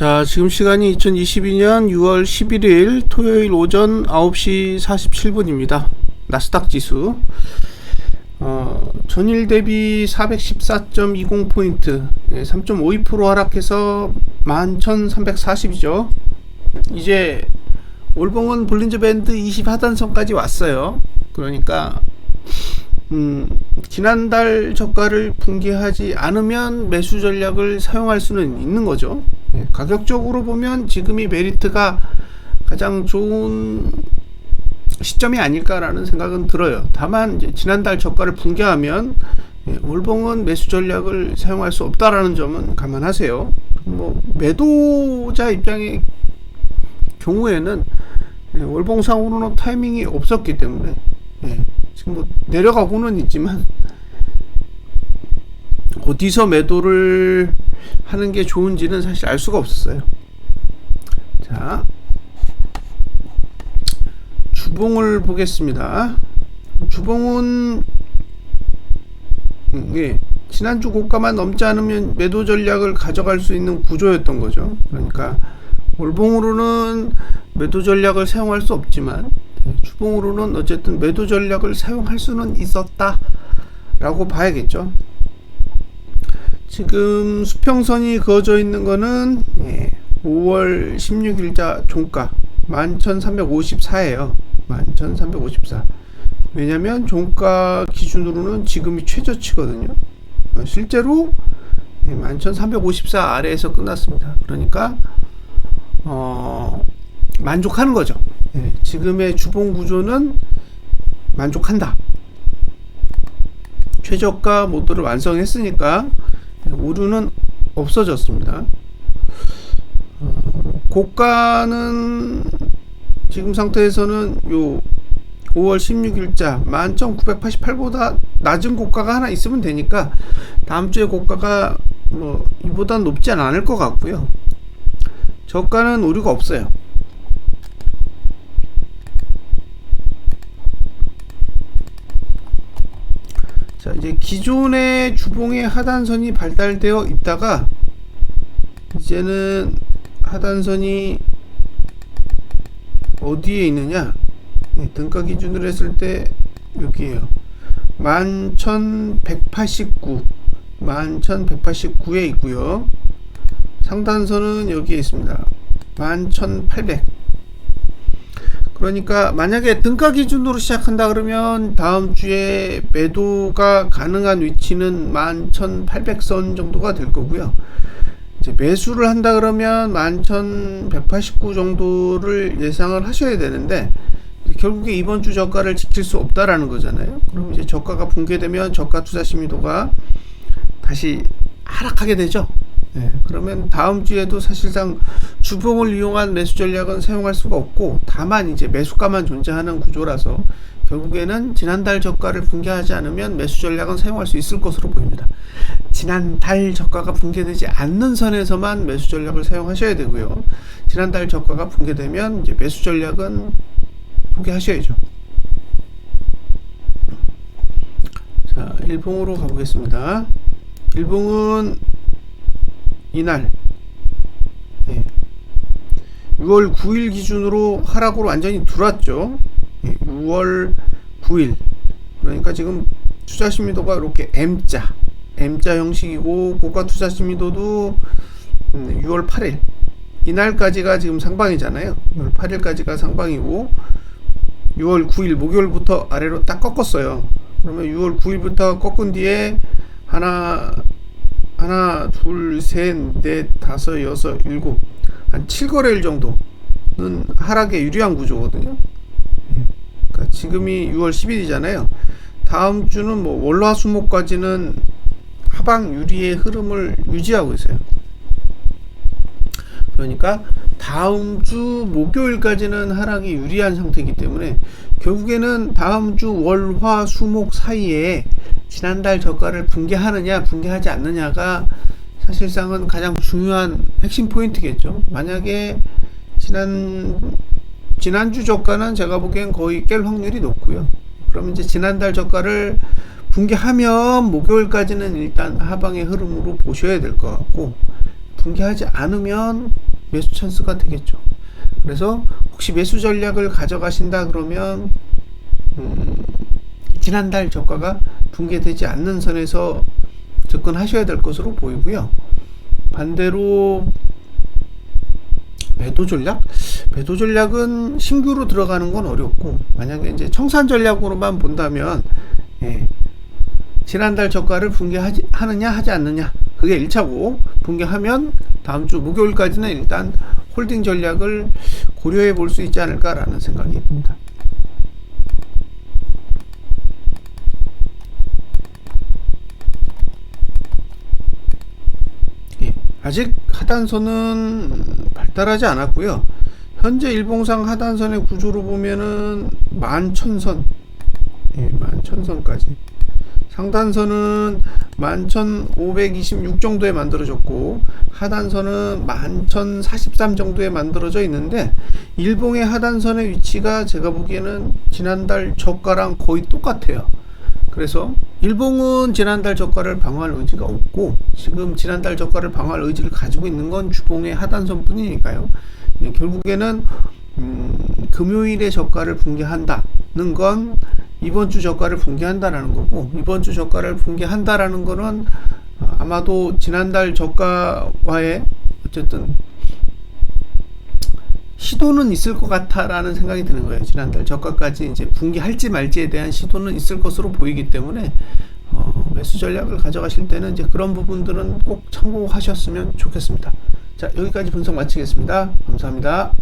자, 지금 시간이 2022년 6월 11일 토요일 오전 9시 47분입니다. 나스닥 지수. 어, 전일 대비 414.20포인트, 예, 3.52% 하락해서 11,340이죠. 이제 올봉은 볼린저 밴드 20 하단선까지 왔어요. 그러니까 음, 지난달 저가를 붕괴하지 않으면 매수 전략을 사용할 수는 있는 거죠. 예, 가격적으로 보면 지금이 메리트가 가장 좋은 시점이 아닐까라는 생각은 들어요. 다만 지난달 저가를 붕괴하면 예, 올봉은 매수 전략을 사용할 수 없다라는 점은 감안하세요. 뭐 매도자 입장의 경우에는 예, 월봉상으로는 타이밍이 없었기 때문에 예, 지금 뭐 내려가고는 있지만 어디서 매도를 하는 게 좋은지는 사실 알 수가 없었어요. 자, 주봉을 보겠습니다. 주봉은 음, 예, 지난주 고가만 넘지 않으면 매도 전략을 가져갈 수 있는 구조였던 거죠. 그러니까 월봉으로는 매도 전략을 사용할 수 없지만 예, 주봉으로는 어쨌든 매도 전략을 사용할 수는 있었다라고 봐야겠죠. 지금 수평선이 그어져 있는 거는 예, 5월 16일자 종가 11,354예요. 11,354. 왜냐면 종가 기준으로는 지금이 최저치거든요. 어, 실제로 11,354 아래에서 끝났습니다. 그러니까 어, 만족하는 거죠. 예, 지금의 주봉 구조는 만족한다. 최저가 모드를 완성했으니까 오류는 없어졌습니다. 어, 고가는 지금 상태에서는 요 5월 16일자 11,988보다 낮은 고가가 하나 있으면 되니까 다음 주에 고가가 뭐 이보단 높지 않을 것 같고요. 저가는 오류가 없어요. 자 이제 기존의 주봉의 하단선이 발달되어 있다가 이제는 하단선이 어디에 있느냐? 네, 등가 기준으로 했을 때 여기에요. 11,189 11,189에 있고요. 상단선은 여기에 있습니다. 11,800 그러니까 만약에 등가 기준으로 시작한다 그러면 다음 주에 매도가 가능한 위치는 11,800선 정도가 될 거고요. 이제 매수를 한다 그러면 11,189 정도를 예상을 하셔야 되는데 결국에 이번 주 저가를 지킬 수 없다라는 거잖아요. 그럼 이제 저가가 붕괴되면 저가 투자 심리도가 다시 하락하게 되죠. 네, 그러면 다음 주에도 사실상 주봉을 이용한 매수 전략은 사용할 수가 없고 다만 이제 매수가만 존재하는 구조라서 결국에는 지난달 저가를 붕괴하지 않으면 매수 전략은 사용할 수 있을 것으로 보입니다. 지난달 저가가 붕괴되지 않는 선에서만 매수 전략을 사용하셔야 되고요. 지난달 저가가 붕괴되면 이제 매수 전략은 포기하셔야죠. 자, 일봉으로 가보겠습니다. 일봉은 이날 예. 6월 9일 기준으로 하락으로 완전히 들어왔죠. 예. 6월 9일 그러니까 지금 투자 심리도가 이렇게 M자 M자 형식이고 고가 투자 심리도도 6월 8일 이날까지가 지금 상방이잖아요. 6월 8일까지가 상방이고 6월 9일 목요일부터 아래로 딱 꺾었어요. 그러면 6월 9일부터 꺾은 뒤에 하나 하나, 둘, 셋, 넷, 다섯, 여섯, 일곱 한 7거래일 정도는 하락에 유리한 구조거든요. 그러니까 지금이 6월 10일이잖아요. 다음 주는 뭐 월화수목까지는 하방 유리의 흐름을 유지하고 있어요. 그러니까 다음 주 목요일까지는 하락이 유리한 상태이기 때문에 결국에는 다음 주 월 화 수 목 사이에 지난달 저가를 붕괴하느냐 붕괴하지 않느냐가 사실상은 가장 중요한 핵심 포인트겠죠. 만약에 지난 지난주 저가는 제가 보기엔 거의 깰 확률이 높고요. 그러면 이제 지난달 저가를 붕괴하면 목요일까지는 일단 하방의 흐름으로 보셔야 될 것 같고 붕괴하지 않으면 매수 찬스가 되겠죠. 그래서 혹시 매수 전략을 가져가신다 그러면 음, 지난달 저가가 붕괴되지 않는 선에서 접근하셔야 될 것으로 보이고요. 반대로 매도 전략? 매도 전략은 신규로 들어가는 건 어렵고 만약에 이제 청산 전략으로만 본다면 예, 지난달 저가를 붕괴하느냐 하지 않느냐 그게 1차고 붕괴하면 다음 주 목요일까지는 일단 홀딩 전략을 고려해 볼 수 있지 않을까라는 생각이 듭니다. 아직 하단선은 발달하지 않았고요. 현재 일봉상 하단선의 구조로 보면은 만천선, 예, 만천선까지 상단선은 11,526 정도에 만들어졌고 하단선은 11,043 정도에 만들어져 있는데 일봉의 하단선의 위치가 제가 보기에는 지난달 저가랑 거의 똑같아요. 그래서 일봉은 지난달 저가를 방어할 의지가 없고 지금 지난달 저가를 방어할 의지를 가지고 있는 건 주봉의 하단선 뿐이니까요. 예, 결국에는 음, 금요일에 저가를 붕괴한다는 건 이번 주 저가를 붕괴한다라는 거고 이번 주 저가를 붕괴한다라는 거는 어, 아마도 지난달 저가와의 어쨌든 시도는 있을 것 같다라는 생각이 드는 거예요. 지난달 저가까지 이제 붕괴할지 말지에 대한 시도는 있을 것으로 보이기 때문에 어, 매수 전략을 가져가실 때는 이제 그런 부분들은 꼭 참고하셨으면 좋겠습니다. 자 여기까지 분석 마치겠습니다. 감사합니다.